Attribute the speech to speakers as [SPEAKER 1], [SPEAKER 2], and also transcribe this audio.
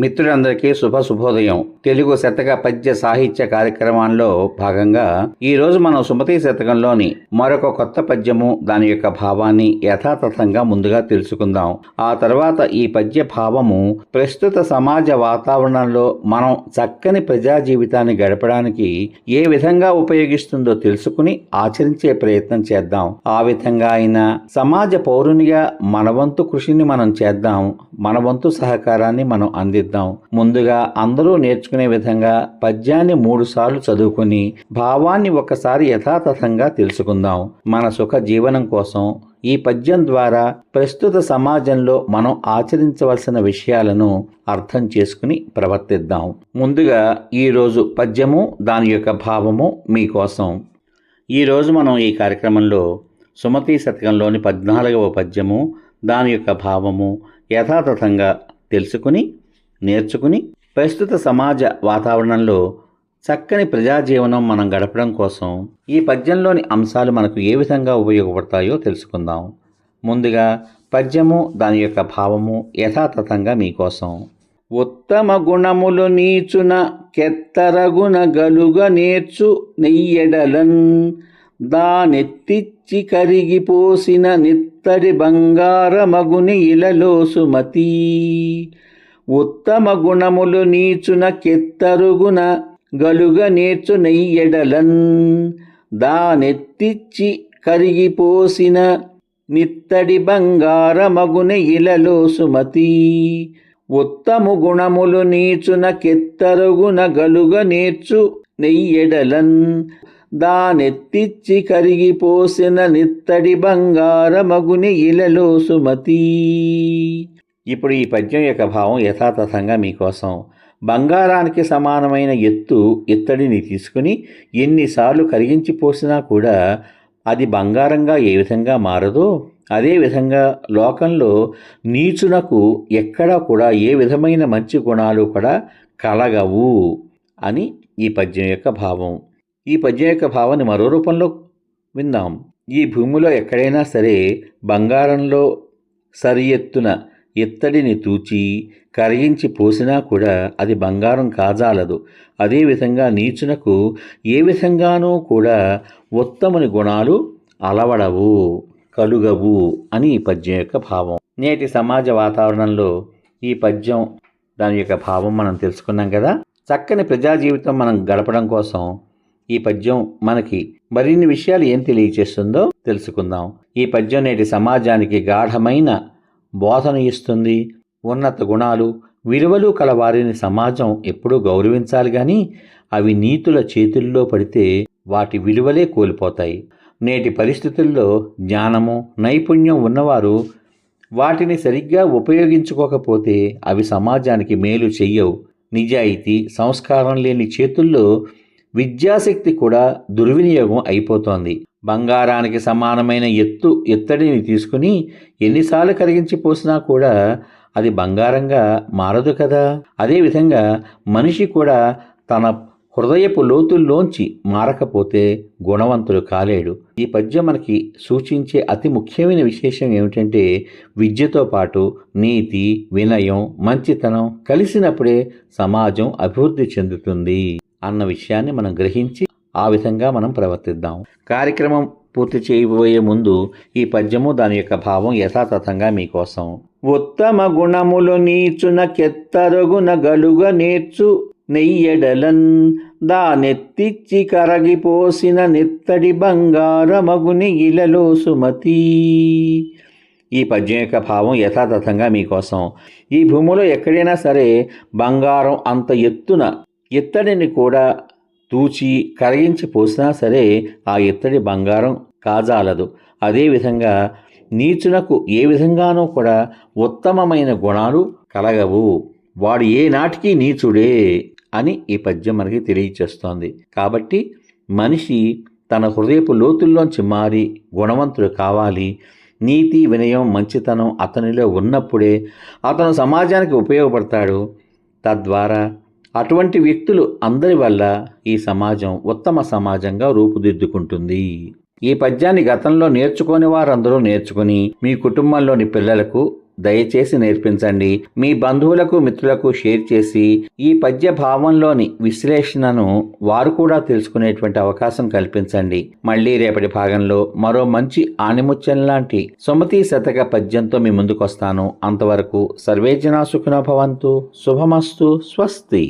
[SPEAKER 1] మిత్రులందరికీ శుభ శుభోదయం తెలుగు శతక పద్య సాహిత్య కార్యక్రమాల్లో భాగంగా ఈ రోజు మనం సుమతి శతకంలోని మరొక కొత్త పద్యము దాని యొక్క భావాన్ని యథాతథంగా ముందుగా తెలుసుకుందాం. ఆ తర్వాత ఈ పద్య భావము ప్రస్తుత సమాజ వాతావరణంలో మనం చక్కని ప్రజా జీవితాన్ని గడపడానికి ఏ విధంగా ఉపయోగిస్తుందో తెలుసుకుని ఆచరించే ప్రయత్నం చేద్దాం. ఆ విధంగా అయినా సమాజ పౌరునిగా మనవంతు కృషిని మనం చేద్దాం. మనవంతు సహకారాన్ని మనం అందిద్దాం. ముందుగా అందరూ నేర్చుకునే విధంగా పద్యాన్ని మూడుసార్లు చదువుకుని భావాన్ని ఒకసారి యథాతథంగా తెలుసుకుందాం. మన సుఖ జీవనం కోసం ఈ పద్యం ద్వారా ప్రస్తుత సమాజంలో మనం ఆచరించవలసిన విషయాలను అర్థం చేసుకుని ప్రవర్తిద్దాం. ముందుగా ఈరోజు పద్యము దాని యొక్క భావము మీకోసం ఈరోజు మనం ఈ కార్యక్రమంలో సుమతి శతకంలోని పద్నాలుగవ పద్యము దాని యొక్క భావము యథాతథంగా తెలుసుకుని నేర్చుకుని ప్రస్తుత సమాజ వాతావరణంలో చక్కని ప్రజాజీవనం మనం గడపడం కోసం ఈ పద్యంలోని అంశాలు మనకు ఏ విధంగా ఉపయోగపడతాయో తెలుసుకుందాం. ముందుగా పద్యము దాని యొక్క భావము యథాతథంగా మీకోసం. ఉత్తమ గుణములు నీచున కెత్తరగున గలుగ నేర్చు నెయ్యడలన్. దానెత్తిచ్చి కరిగిపోసిన నిత్తడి బంగారమగుని ఇలలోసుమతీ. ఉత్తమ గుణములు నీచున కెత్తరుగున గలుగ నేర్చు నెయ్యడలన్. దానెత్తిచ్చి కరిగిపోసిన నిత్తడి బంగారమగున ఇలలో సుమతి. ఉత్తము గుణములు నీచున కెత్తరుగున గలుగ నేర్చు నెయ్యడలన్. దానెత్తిచ్చి కరిగిపోసిన నిత్తడి బంగారమగుని ఇలలో సుమతి. ఇప్పుడు ఈ పద్యం యొక్క భావం యథాతథంగా మీకోసం. బంగారానికి సమానమైన ఎత్తు ఇత్తడిని తీసుకుని ఎన్నిసార్లు కరిగించి పోసినా కూడా అది బంగారంగా ఏ విధంగా మారదో అదేవిధంగా లోకంలో నీచునకు ఎక్కడా కూడా ఏ విధమైన మంచి గుణాలు కూడా కలగవు అని ఈ పద్యం యొక్క భావం. ఈ పద్యం యొక్క భావాన్ని మరో రూపంలో విందాం. ఈ భూమిలో ఎక్కడైనా సరే బంగారంలో సరి ఎత్తున ఇత్తడిని తూచి కరిగించి పోసినా కూడా అది బంగారం కాజాలదు. అదేవిధంగా నీచునకు ఏ విధంగానూ కూడా ఉత్తముని గుణాలు అలవడవు కలుగవు అని ఈ పద్యం యొక్క భావం. నేటి సమాజ వాతావరణంలో ఈ పద్యం దాని యొక్క భావం మనం తెలుసుకున్నాం కదా. చక్కని ప్రజా జీవితం మనం గడపడం కోసం ఈ పద్యం మనకి మరిన్ని విషయాలు ఏం తెలియచేస్తుందో తెలుసుకుందాం. ఈ పద్యం నేటి సమాజానికి గాఢమైన బోధన ఇస్తుంది ఉన్నత గుణాలు విలువలు కలవారిని సమాజం ఎప్పుడూ గౌరవించాలి కానీ అవి నీతుల చేతుల్లో పడితే వాటి విలువలే కోల్పోతాయి. నేటి పరిస్థితుల్లో జ్ఞానము నైపుణ్యం ఉన్నవారు వాటిని సరిగ్గా ఉపయోగించుకోకపోతే అవి సమాజానికి మేలు చెయ్యవు. నిజాయితీ సంస్కారం లేని చేతుల్లో విద్యాశక్తి కూడా దుర్వినియోగం అయిపోతోంది. బంగారానికి సమానమైన ఎత్తు ఎత్తడిని తీసుకుని ఎన్నిసార్లు కరిగించి పోసినా కూడా అది బంగారంగా మారదు కదా. అదేవిధంగా మనిషి కూడా తన హృదయపు లోతుల్లోంచి మారకపోతే గుణవంతుడు కాలేడు. ఈ పద్యం మనకి సూచించే అతి ముఖ్యమైన విశేషం ఏమిటంటే విద్యతో పాటు నీతి వినయం మంచితనం కలిసినప్పుడే సమాజం అభివృద్ధి చెందుతుంది అన్న విషయాన్ని మనం గ్రహించి ఆ విధంగా మనం ప్రవర్తిద్దాం. కార్యక్రమం పూర్తి చేయబోయే ముందు ఈ పద్యము దాని యొక్క భావం యథాతథంగా మీకోసం ఉత్తమ గుణములు నీచున కెత్తరుగున గలుగ నేర్చు. నెయ్యడలన్ దానెత్తిచ్చి కరగిపోసిన నెత్తడి బంగారమగుని ఇలలో సుమతి. ఈ పద్యం యొక్క భావం యథాతథంగా మీకోసం ఈ భూమిలో ఎక్కడైనా సరే బంగారం అంత ఎత్తున ఎత్తడిని కూడా తూచి కరగించి పోసినా సరే ఆ ఇత్తడి బంగారం కాజాలదు. అదేవిధంగా నీచునకు ఏ విధంగానూ కూడా ఉత్తమమైన గుణాలు కలగవు. వాడు ఏనాటికి నీచుడే అని ఈ పద్యం మనకి తెలియచేస్తోంది. కాబట్టి మనిషి తన హృదయపు లోతుల్లోంచి మారి గుణవంతుడు కావాలి. నీతి వినయం మంచితనం అతనిలో ఉన్నప్పుడే అతను సమాజానికి ఉపయోగపడతాడు. తద్వారా అటువంటి వ్యక్తులు అందరి వల్ల ఈ సమాజం ఉత్తమ సమాజంగా రూపుదిద్దుకుంటుంది. ఈ పద్యాన్ని గతంలో నేర్చుకోని వారందరూ నేర్చుకుని మీ కుటుంబంలోని పిల్లలకు దయచేసి నేర్పించండి. మీ బంధువులకు మిత్రులకు షేర్ చేసి ఈ పద్య భావంలోని విశ్లేషణను వారు కూడా తెలుసుకునేటువంటి అవకాశం కల్పించండి. మళ్ళీ రేపటి భాగంలో మరో మంచి ఆనిముత్యం లాంటి సుమతి శతక పద్యంతో మీ ముందుకొస్తాను. అంతవరకు సర్వేజనా సుఖినోభవంతు శుభమస్తు. స్వస్తి.